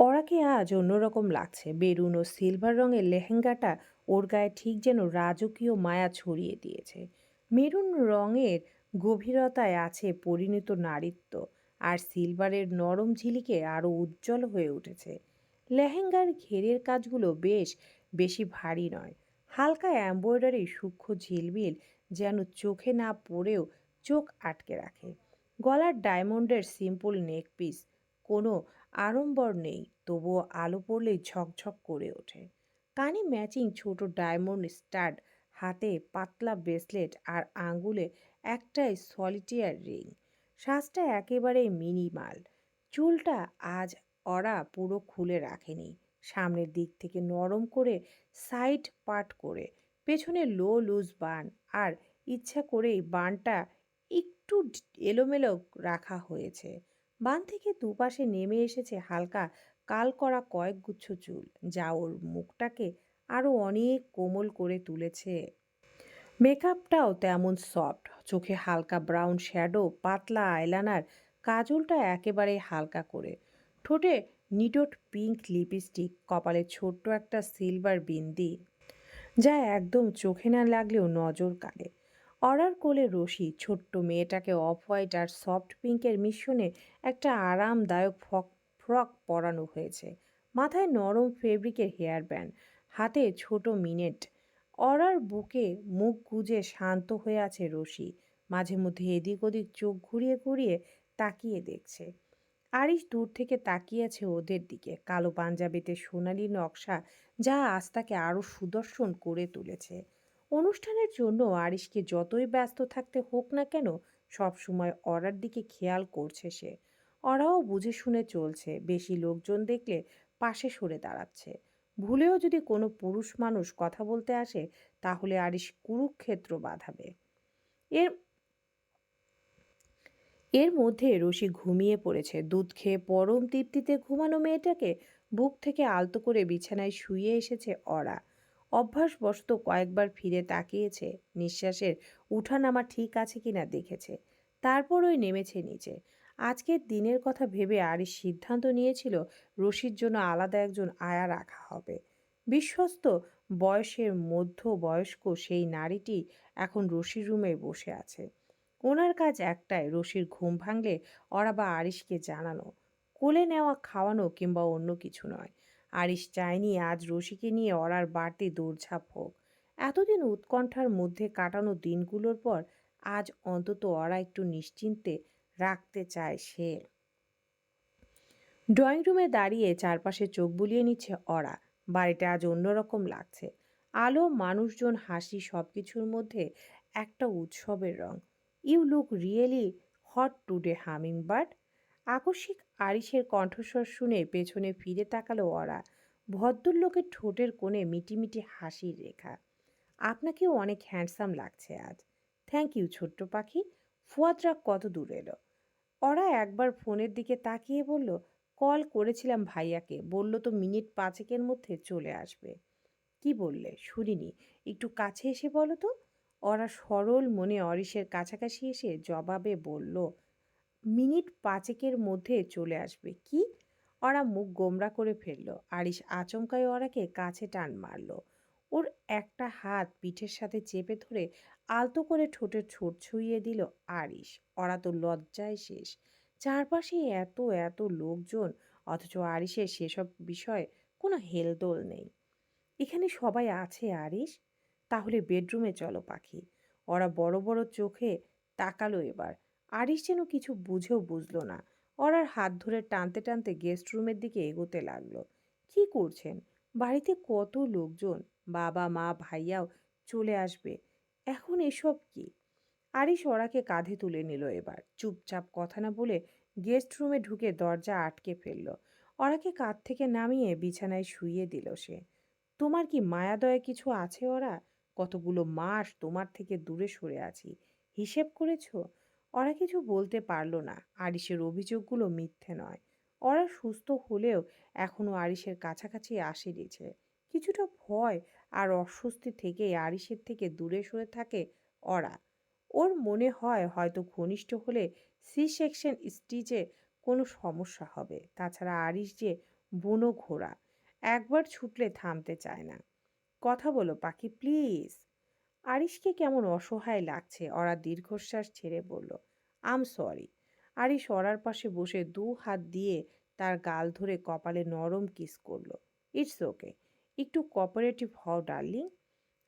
ওরাকে আজ অন্যরকম লাগছে? বেরুন ও সিলভার রঙের লেহেঙ্গাটা ওর গায়ে ঠিক যেন রাজকীয় মায়া ছড়িয়ে দিয়েছে। মেরুন রঙের গভীরতায় আছে পরিণত নারীত্ব আর সিলভারের নরম ঝিলিকে আরও উজ্জ্বল হয়ে উঠেছে। লেহেঙ্গার ঘেরের কাজগুলো বেশ বেশি ভারী নয়। হালকা এমব্রয়ডারি সূক্ষ্ম ঝিলমিল যেন চোখে না পড়েও চোখ আটকে রাখে। গলার ডায়মন্ডের সিম্পল নেকপিস কোনো আড়ম্বর নেই, তবুও আলো পড়লেই ঝকঝক করে ওঠে। কানে ম্যাচিং ছোট ডায়মন্ড স্টাড হাতে পাতলা ব্রেসলেট আর আঙ্গুলে একটাই সলিটিয়ার রিং। শ্বাসটা একেবারে মিনিমাল। চুলটা আজ ওরা পুরো খুলে রাখেনি। সামনের দিক থেকে নরম করে সাইড পার্ট করে, পেছনে লো লুজ বান আর ইচ্ছা করেই বানটা একটু এলোমেলো রাখা হয়েছে। বান থেকে দুপাশে নেমে এসেছে হালকা কাল করা কয়েকগুচ্ছ চুল, যা ওর মুখটাকে আরও অনেক কোমল করে তুলেছে। মেকআপটাও তেমন সফট, চোখে হালকা ব্রাউন শ্যাডো, পাতলা আইলানার কাজলটা একেবারে হালকা করে। ঠোঁটে নিটোট পিঙ্ক লিপস্টিক, কপালে ছোট্ট একটা সিলভার বিন্দি, যা একদম চোখে না লাগলেও নজর কাড়ে। অরার কোলে রশি, ছোট্ট মেয়েটাকে অফ হোয়াইট আর সফট পিঙ্কের মিশ্রণে একটা আরামদায়ক ফক ফ্রক পরানো হয়েছে। মাথায় নরম ফেব্রিকের হেয়ার ব্যান্ড, হাতে ছোট মিনেট। অরার বুকে মুখ গুজে শান্ত হয়ে আছে রশি। মাঝে মধ্যে এদিক ওদিক চোখ ঘুরিয়ে ঘুরিয়ে তাকিয়ে দেখছে। আরিশ দূর থেকে তাকিয়ে আছে ওদের দিকে। কালো পাঞ্জাবিতে সোনালি নকশা যা আস্তাকে আরও সুদর্শন করে তুলেছে। অনুষ্ঠানের জন্য আরিশকে যতই ব্যস্ত থাকতে হোক না কেন সবসময় অরার দিকে খেয়াল করছে সে। অরাও বুঝে শুনে চলছে, বেশি লোকজন দেখলে পাশে সরে দাঁড়াচ্ছে। ভুলেও যদি কোনো পুরুষ মানুষ কথা বলতে আসে, তাহলে আরিশ কুরুক্ষেত্র বাঁধাবে। এর এর মধ্যে রশি ঘুমিয়ে পড়েছে। দুধ খেয়ে পরম তৃপ্তিতে ঘুমানো মেয়েটাকে বুক থেকে আলতো করে বিছানায় শুয়ে এসেছে অরা। অভ্যাসবশত কয়েকবার ফিরে তাকিয়েছে, নিঃশ্বাসের উঠানামা ঠিক আছে কিনা দেখেছে। তারপর ওই নেমেছে নিচে। আজকের দিনের কথা ভেবে আরিস সিদ্ধান্ত নিয়েছিল, রশির জন্য আলাদা একজন আয়া রাখা হবে। বিশ্বস্ত বয়সের মধ্য বয়স্ক সেই নারীটি এখন রশির রুমে বসে আছে। ওনার কাজ একটাই, রশির ঘুম ভাঙলে ওরা বা আরিশকে জানানো, কোলে নেওয়া, খাওয়ানো কিংবা অন্য কিছু নয়। আরিশ চায়নি আজ রশিকে নিয়ে ওরার বাড়তি দৌড়ঝাঁপ হোক। এতদিন উৎকণ্ঠার মধ্যে কাটানো দিনগুলোর পর আজ অন্তত ওরা একটু নিশ্চিন্তে রাখতে চায় সে। ড্রয়িং রুমে দাঁড়িয়ে চারপাশে চোখ বুলিয়ে নিচ্ছে অরা। বাড়িটা আজ অন্যরকম লাগছে। আলো, মানুষজন, হাসি সব কিছুর মধ্যে একটা উৎসবের রং। You look really hot today humming bird আকস্মিক আরিসের কণ্ঠস্বর শুনে পেছনে ফিরে তাকালো ওরা। ভদ্রলোকের ঠোঁটের কোণে মিটিমিটি হাসির রেখা। আপনাকেও অনেক হ্যান্ডসাম লাগছে আজ। থ্যাংক ইউ, ছোট্ট পাখি। ফুয়াদরা কত দূর এলো? ওরা একবার ফোনের দিকে তাকিয়ে বলল, কল করেছিলাম ভাইয়াকে। বলল তো মিনিট পাঁচেকের মধ্যে চলে আসবে। কি বললে? শুনিনি। একটু কাছে এসে বলো তো। ওরা সরল মনে অরিসের কাছাকাছি এসে জবাবে বলল মিনিট পাঁচেকের মধ্যে চলে আসবে। কি? ওরা মুখ গোমরা করে ফেলল। আরিস আচমকায় ওরাকে কাছে টান মারলো। ওর একটা হাত পিঠের সাথে চেপে ধরে আলতো করে ঠোঁটের ছোট ছুঁইয়ে দিল আরিস ওরা তো লজ্জায় শেষ। চারপাশে এত এত লোকজন, অথচ আরিসের সেসব বিষয়ে কোনো হেলদোল নেই। এখানে সবাই আছে আরিস তাহলে বেডরুমে চলো, পাখি। ওরা বড় বড় চোখে তাকালো এবার। আরিস যেন কিছু বুঝেও বুঝলো না। ওরার হাত ধরে টানতে টানতে গেস্ট রুমের দিকে এগোতে লাগল। কি করছেন? বাড়িতে কত লোকজন? বাবা, মা, ভাইয়াও চলে আসবে। এখন এসব কি? আরিস ওরাকে কাঁধে তুলে নিল এবার। চুপচাপ কথা না বলে গেস্ট রুমে ঢুকে দরজা আটকে ফেলল। ওরাকে কাঁধ থেকে নামিয়ে বিছানায় শুইয়ে দিল সে। তোমার কি মায়াদয়া কিছু আছে ওরা? কতগুলো মাস তোমার থেকে দূরে সরে আছি। হিসেব করেছ? ওরা কিছু বলতে পারল না। আরিসের অভিযোগগুলো মিথ্যে নয়। ওরা সুস্থ হলেও এখনও আরিসের কাছাকাছি আসেনিছে কিছুটা ভয় আর অস্বস্তি থেকেই আরিসের থেকে দূরে সরে থাকে ওরা। ওর মনে হয় হয়তো ঘনিষ্ঠ হলে সি সেকশন স্টিচে কোনো সমস্যা হবে। তাছাড়া আরিস যে বুনো ঘোড়া, একবার ছুটলে থামতে চায় না। কথা বলো পাখি, প্লিজ। আরিশকে কেমন অসহায় লাগছে? ওরা দীর্ঘশ্বাস ছেড়ে বলল আম সরি আরিশ ওরার পাশে বসে দু হাত দিয়ে তার গাল ধরে কপালে নরম কিস করল ইটস ওকে একটু কোঅপারেটিভ হও, ডার্লিং।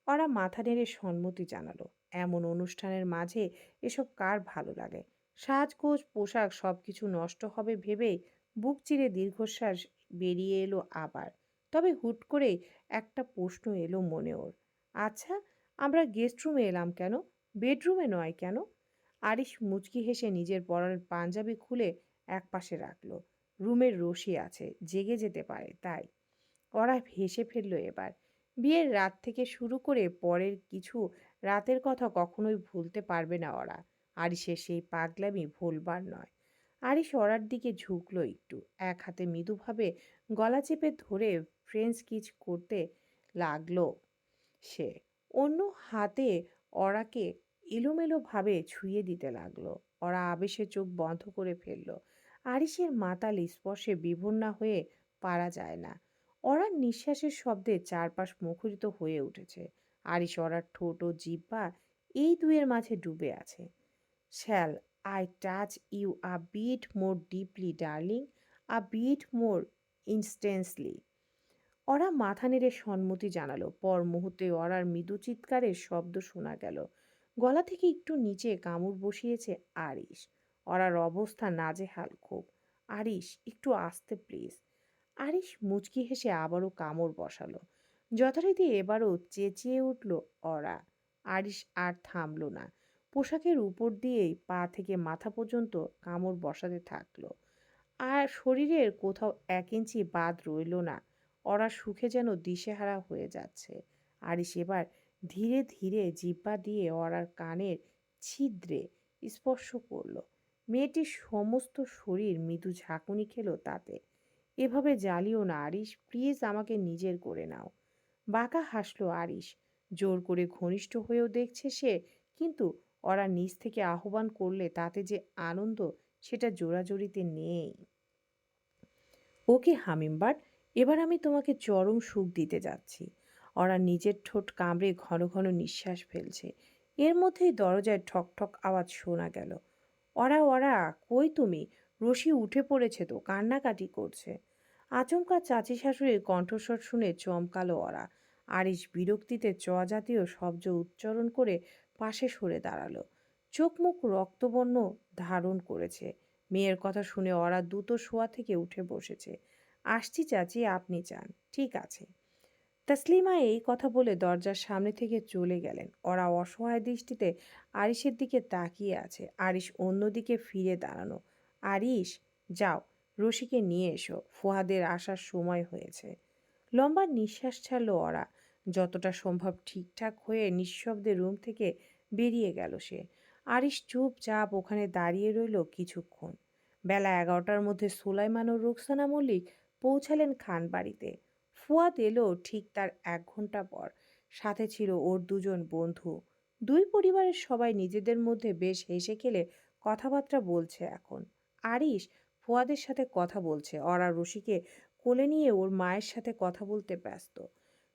ওরা মাথা নেড়ে সম্মতি জানালো, এমন অনুষ্ঠানের মাঝে এসব কার ভালো লাগে? সাজগোজ, পোশাক সব কিছু নষ্ট হবে ভেবেই বুক চিরে দীর্ঘশ্বাস বেরিয়ে এলো আবার। তবে হুট করে একটা প্রশ্ন এলো মনে ওর আচ্ছা আমরা গেস্ট রুমে এলাম কেন? বেডরুমে নয় কেন? আরিশ মুচকি হেসে নিজের পরার পাঞ্জাবি খুলে এক পাশে রাখল। রুমের রশি আছে, জেগে যেতে পারে, তাই। ওরা হেসে ফেলল এবার। বিয়ের রাত থেকে শুরু করে পরের কিছু রাতের কথা কখনোই ভুলতে পারবে না ওরা। আরিসের সেই পাগলামি ভুলবার নয়। আরিস ওরার দিকে ঝুঁকলো একটু। এক হাতে মৃদুভাবে গলা চেপে ধরে ফ্রেঞ্চ কিচ করতে লাগল সে। অন্য হাতে অরাকে এলোমেলোভাবে ছুঁয়ে দিতে লাগল। ওরা আবেশে চোখ বন্ধ করে ফেলল। আরিসের মাতাল স্পর্শে বিভন্না হয়ে পারা যায় না। অরার নিঃশ্বাসের শব্দে চারপাশ মুখরিত হয়ে উঠেছে। আরিস অরার ঠোঁট ও জিব্বা এই দুয়ের মাঝে ডুবে আছে। Shall, I touch you a bit more deeply, darling. A bit more intensely. ওরা মাথা নেড়ে সম্মতি জানালো। পর মুহূর্তে অরার মৃদু চিৎকারের শব্দ শোনা গেল। গলা থেকে একটু নিচে কামড় বসিয়েছে আরিশ। অরার অবস্থা নাজেহাল খুব। আরিশ, একটু আসতে প্লিজ। আরিশ মুচকি হেসে আবারও কামড় বসালো। যথারীতি এবারও চেঁচিয়ে উঠল অরা আরিশ আর থামল না। পোশাকের উপর দিয়েই পা থেকে মাথা পর্যন্ত কামড় বসাতে থাকল। আর শরীরের কোথাও এক ইঞ্চি বাদ রইল না। ওরা সুখে যেন দিশেহারা হয়ে যাচ্ছে। আরিশ এবার ধীরে ধীরে জিব্বা দিয়ে ওরার কানের ছিদ্রে স্পর্শ করল। মেয়েটির সমস্ত শরীর মৃদু ঝাঁকুনি খেলো তাতে। এভাবে জ্বালিও না আরিশ, প্লিজ আমাকে নিজের করে নাও। বাঁকা হাসলো আরিশ। জোর করে ঘনিষ্ঠ হয়েও দেখছে সে, কিন্তু ওরা নিজ থেকে আহ্বান করলে তাতে যে আনন্দ, সেটা জোরাজোরিতে নেই। ওকে হামিমবার্ড এবার আমি তোমাকে চরম সুখ দিতে যাচ্ছি। ওরা নিজের ঠোঁট কামড়ে ঘন ঘন নিঃশ্বাস ফেলছে। এর মধ্যেই দরজায় ঠক ঠক আওয়াজ শোনা গেল। ওরা ওরা, কই তুমি? রশি উঠে পড়েছে তো, কান্নাকাটি করছে। আচমকা চাচি শাশুড়ির কণ্ঠস্বর শুনে চমকালো ওরা। আরিশ বিরক্তিতে চ জাতীয় শব্দ উচ্চারণ করে পাশে সরে দাঁড়াল। চোখ মুখ রক্তবর্ণ ধারণ করেছে। মেয়ের কথা শুনে ওরা দ্রুত শোয়া থেকে উঠে বসেছে। আসছি চাচি, আপনি চান ঠিক আছে। তাসলিমা এই কথা বলে দরজার সামনে থেকে চলে গেলেন। ওরা অসহায় দৃষ্টিতে আরিশের দিকে তাকিয়ে আছে। আরিশ অন্যদিকে ফিরে দাঁড়ানো। আরিশ, যাও, রশিকে নিয়ে এসো। ফুহাদের আসার সময় হয়েছে। লম্বা নিঃশ্বাস ছাড়লো ওরা। যতটা সম্ভব ঠিকঠাক হয়ে নিঃশব্দে রুম থেকে বেরিয়ে গেল সে। আরিশ চুপচাপ ওখানে দাঁড়িয়ে রইল কিছুক্ষণ। বেলা এগারোটার মধ্যে সুলাইমান ও রুকসানা মল্লিক পৌঁছালেন খান বাড়িতে। ফুয়াদ এলো ঠিক তার এক ঘণ্টা পর। সাথে ছিল ওর দুজন বন্ধু। দুই পরিবারের সবাই নিজেদের মধ্যে বেশ হেসে খেলে কথাবার্তা বলছে এখন। আরিশ ফুয়াদের সাথে কথা বলছে। অরা রশিকে কোলে নিয়ে ওর মায়ের সাথে কথা বলতে ব্যস্ত।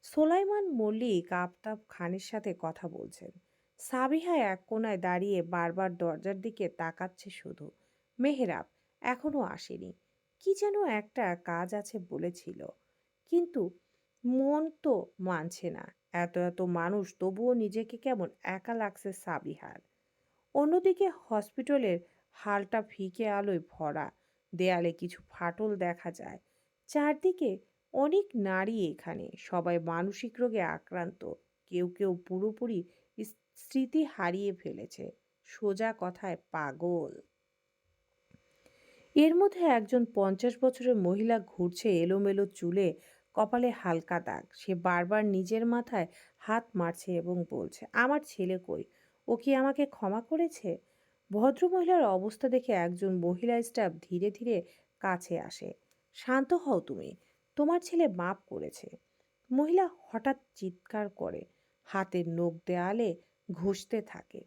সোলাইমান মল্লিক আফতাব খানের সাথে কথা বলছেন। সাবিহা এক কোনায় দাঁড়িয়ে বারবার দরজার দিকে তাকাচ্ছে শুধু। মেহরাব এখনও আসেনি। কি যেন একটা কাজ আছে বলেছিল। কিন্তু মন তো মানছে না। এত এত মানুষ তবুও নিজেকে কেমন একা লাগছে সাবিহার। অন্যদিকে হসপিটালের হালটা ফিকে আলোয় ভরা, দেয়ালে কিছু ফাটল দেখা যায়। চারদিকে অনেক নারী এখানে, সবাই মানসিক রোগে আক্রান্ত। কেউ কেউ পুরোপুরি স্মৃতি হারিয়ে ফেলেছে। সোজা কথায় পাগল। এর মধ্যে একজন পঞ্চাশ বছরের মহিলা ঘুরছে এলোমেলো চুলে, কপালে হালকা দাগ। সে বারবার নিজের মাথায় হাত মারছে এবং বলছে, আমার ছেলে কই? ও কি আমাকে ক্ষমা করেছে? ভদ্রমহিলার অবস্থা দেখে একজন মহিলা স্টাফ ধীরে ধীরে কাছে আসে, শান্ত হও তুমি, তোমার ছেলে মাপ করেছে। মহিলা হঠাৎ চিৎকার করে, হাতের নখ দেয়ালে ঘষতে থাকে,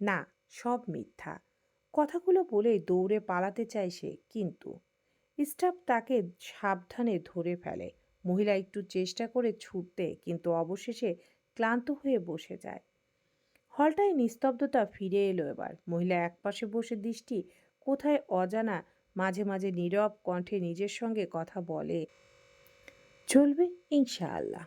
না, সব মিথ্যা। কথাগুলো বলে দৌড়ে পালাতে চায় সে, কিন্তু স্টাফ তাকে সাবধানে ধরে ফেলে। মহিলা একটু চেষ্টা করে ছুটতে, কিন্তু অবশেষে ক্লান্ত হয়ে বসে যায়। হলটায় নিস্তব্ধতা ফিরে এলো এবার। মহিলা একপাশে বসে দৃষ্টি কোথায় অজানা, মাঝে মাঝে নীরব কণ্ঠে নিজের সঙ্গে কথা বলে, চলবে ইনশাআল্লাহ।